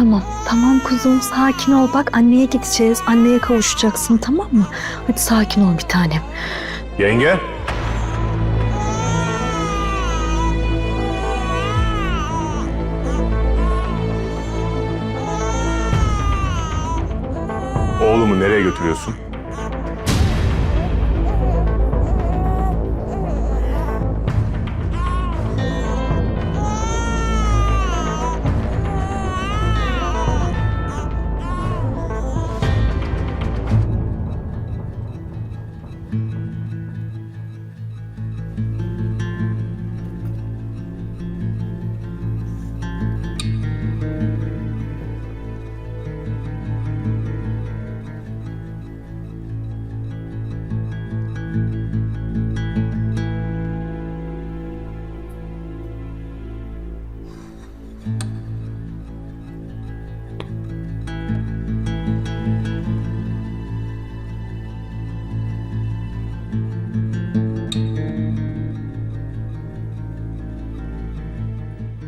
Tamam, tamam kuzum sakin ol. Bak anneye gideceğiz. Anneye kavuşacaksın tamam mı? Hadi sakin ol bir tanem. Yenge. Oğlumu nereye götürüyorsun?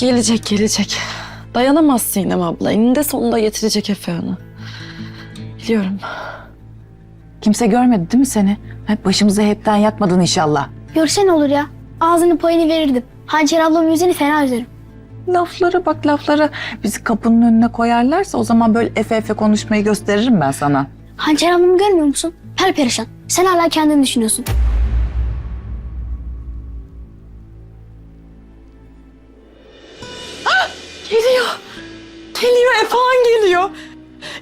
Gelecek gelecek. Dayanamaz Sinem abla. Eninde sonunda getirecek Efe Han'ı. Biliyorum. Kimse görmedi değil mi seni? Ha, Başımızı hepten yakmadın inşallah. Görsen olur ya. Ağzını payını verirdim. Hançer ablamın yüzünü fena üzerim. Laflara bak laflara. Bizi kapının önüne koyarlarsa o zaman böyle efe efe konuşmayı gösteririm ben sana. Hançer ablamı görmüyor musun? Per perişan. Sen hala kendini düşünüyorsun. Geliyor. Geliyor Efe Han geliyor.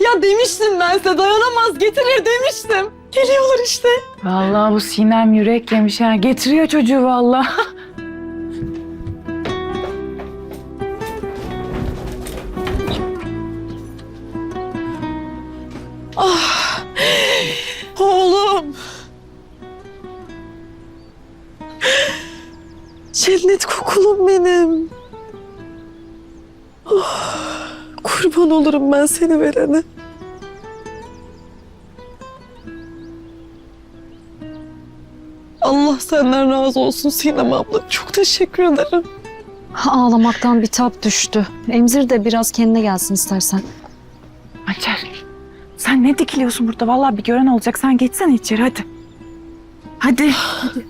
Ya demiştim ben size dayanamaz getirir demiştim. Geliyorlar işte. Vallahi bu Sinem yürek yemiş ha. Getiriyor çocuğu vallahi. Oğlum. Cennet kokulum benim. Kurban olurum ben seni verene. Allah senden razı olsun Sinem abla. Çok teşekkür ederim. Ağlamaktan bir tap düştü. Emzir de biraz kendine gelsin istersen. Açar. Sen ne dikiliyorsun burada? Vallahi bir gören olacak. Sen geçsene içeri hadi. Hadi. hadi.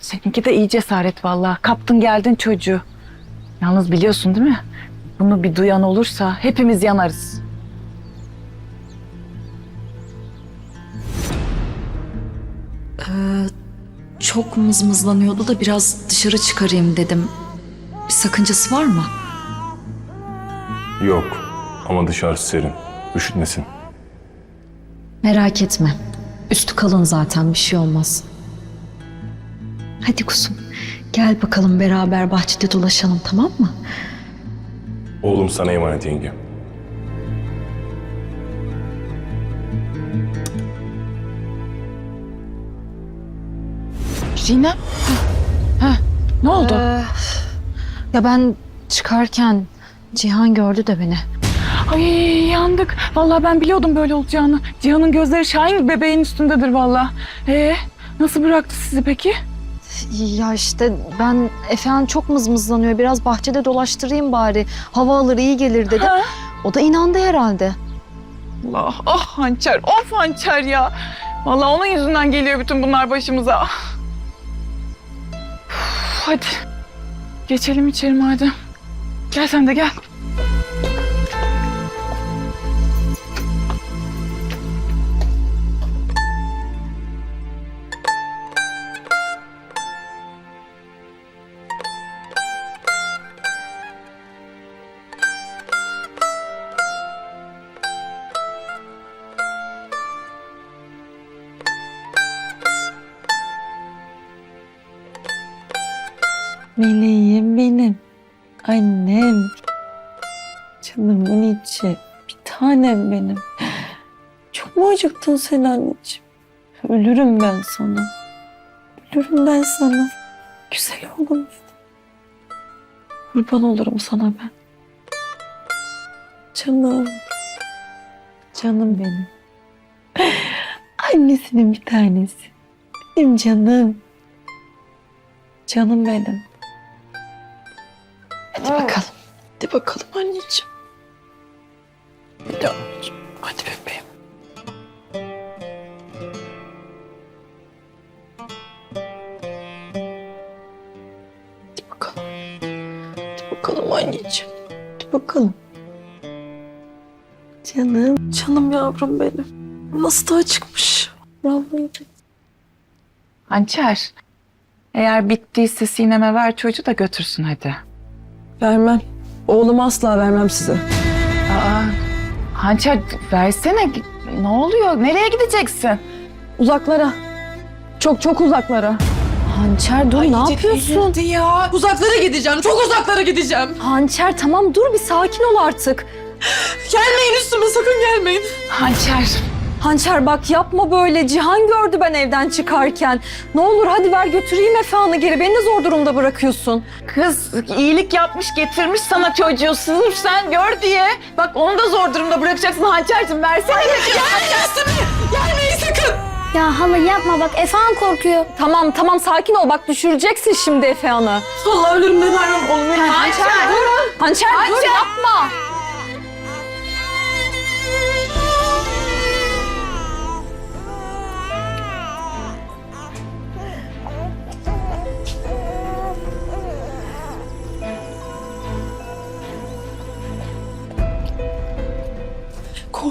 Seninki de iyi cesaret vallahi. Kaptın geldin çocuğu. Yalnız biliyorsun değil mi? Bunu bir duyan olursa hepimiz yanarız. Çok mızmızlanıyordu da biraz dışarı çıkarayım dedim. Bir sakıncası var mı? Yok. Ama dışarısı serin. Üşütmesin. Merak etme. Üstü kalın zaten bir şey olmaz. Hadi kuzum. Gel bakalım beraber bahçede dolaşalım tamam mı? Oğlum sana emanet yenge. Sinem. Ha. Ne oldu? Ee, ya ben çıkarken Cihan gördü de beni. Ay yandık. Vallahi ben biliyordum böyle olacağını. Cihan'ın gözleri Şahin bebeğin üstündedir vallahi. Ee, nasıl bıraktı sizi peki? Ya işte ben Efehan çok mızmızlanıyor. Biraz bahçede dolaştırayım bari. Hava alır iyi gelir dedim. Ha? O da inandı herhalde. Allah ah hançer of hançer ya. Vallahi onun yüzünden geliyor bütün bunlar başımıza. Uf, hadi geçelim içeri madem. Gel sen de gel. Meleğim benim. Annem. Canımın içi. Bir tanem benim. Çok mu acıktın sen anneciğim? Ölürüm ben sana. Ölürüm ben sana. Güzel oğlum. Kurban olurum sana ben. Canım. Canım benim. Annesinin bir tanesi. Benim canım. Canım benim. Hadi bakalım. Hadi bakalım anneciğim. Hadi anneciğim. Hadi bebeğim. Hadi bakalım. Hadi bakalım anneciğim. Hadi bakalım. Canım. Canım yavrum benim. Nasıl da acıkmış. Vallahi. Hançer. Eğer bittiyse Sinem'e ver çocuğu da götürsün hadi. Vermem. Oğlumu asla vermem size. Aa, Hançer versene. Ne oluyor? Nereye gideceksin? Uzaklara. Çok çok uzaklara. Hançer dur ne yapıyorsun? ya. Uzaklara gideceğim. Çok uzaklara gideceğim. Hançer tamam dur bir sakin ol artık. Gelmeyin üstüme sakın gelmeyin. Hançer. Hançer bak yapma böyle. Cihan gördü ben evden çıkarken. Ne olur hadi ver götüreyim Efe'ni geri. Beni de zor durumda bırakıyorsun. Kız iyilik yapmış getirmiş sana çocuğu sırf sen gör diye. Bak onu da zor durumda bırakacaksın Hançer'cim versene. Gelmeyin sakın. Ya hala yapma bak Efehan korkuyor. Tamam tamam sakin ol. Bak düşüreceksin şimdi Efe'ni. Vallahi ölürüm ben oğlumu. Hançer dur. Hançer dur yapma.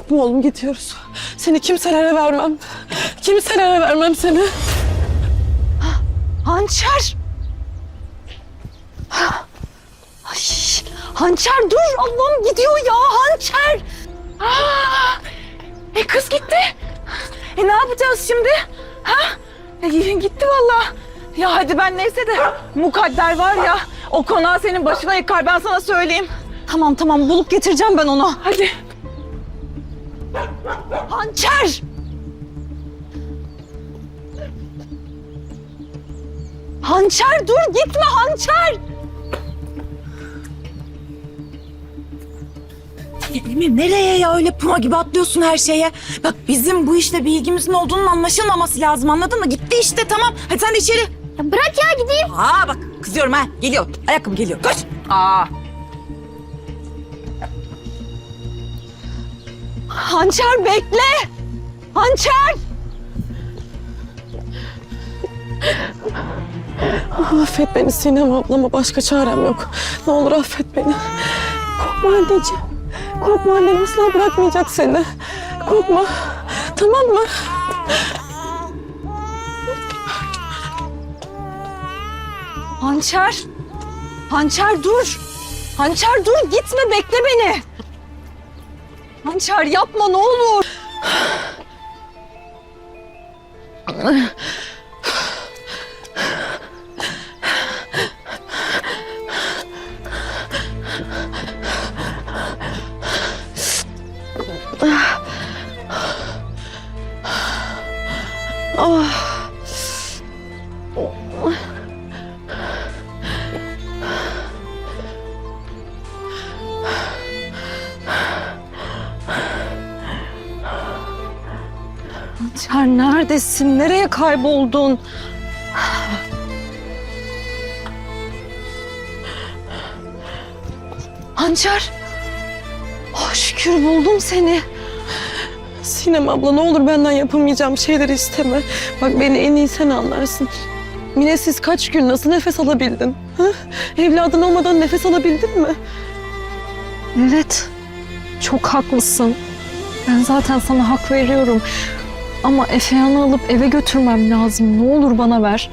Korkma oğlum gidiyoruz. Seni kimselere vermem. Kimselere vermem seni. Hançer. Ay, hançer dur. Allah'ım gidiyor ya Hançer. Aa, e kız gitti. E ne yapacağız şimdi? Ha? E, gitti valla. Ya hadi ben neyse de mukadder var ya o konağı senin başına yıkar ben sana söyleyeyim. Tamam tamam bulup getireceğim ben onu. Hadi. Hançer. Hançer dur gitme Hançer. Emir nereye ya öyle puma gibi atlıyorsun her şeye? Bak bizim bu işle bir ilgimizin olduğunun anlaşılmaması lazım anladın mı? Gitti işte tamam. Hadi sen de içeri. Ya bırak ya gideyim. Aa bak kızıyorum ha. Geliyor. Ayakkabı geliyor. Koş. Aa. Hançer bekle. Hançer. Affet beni Sinem ablama başka çarem yok. Ne olur affet beni. Korkma anneciğim. Korkma annem asla bırakmayacak seni. Korkma. Tamam mı? Hançer. Hançer dur. Hançer dur gitme bekle beni. Hançer yapma ne olur. Hançer neredesin? Nereye kayboldun? Hançer. Oh, şükür buldum seni. Sinem abla ne olur benden yapamayacağım şeyleri isteme. Bak beni en iyi sen anlarsın. Minesiz kaç gün nasıl nefes alabildin? Ha? Evladın olmadan nefes alabildin mi? Evet. Çok haklısın. Ben zaten sana hak veriyorum. Ama Efe'yanı alıp eve götürmem lazım. Ne olur bana ver.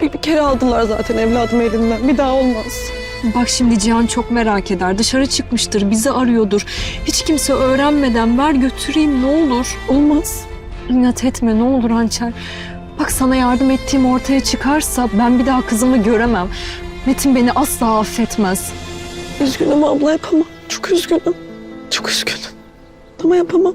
Bir, bir kere aldılar zaten evladımı elimden. Bir daha olmaz. Bak şimdi Cihan çok merak eder. Dışarı çıkmıştır, bizi arıyordur. Hiç kimse öğrenmeden ver götüreyim ne olur. Olmaz. İnat etme ne olur Hançer. Bak sana yardım ettiğim ortaya çıkarsa ben bir daha kızımı göremem. Metin beni asla affetmez. Üzgünüm abla yapamam. Çok üzgünüm. Çok üzgünüm. Ama yapamam.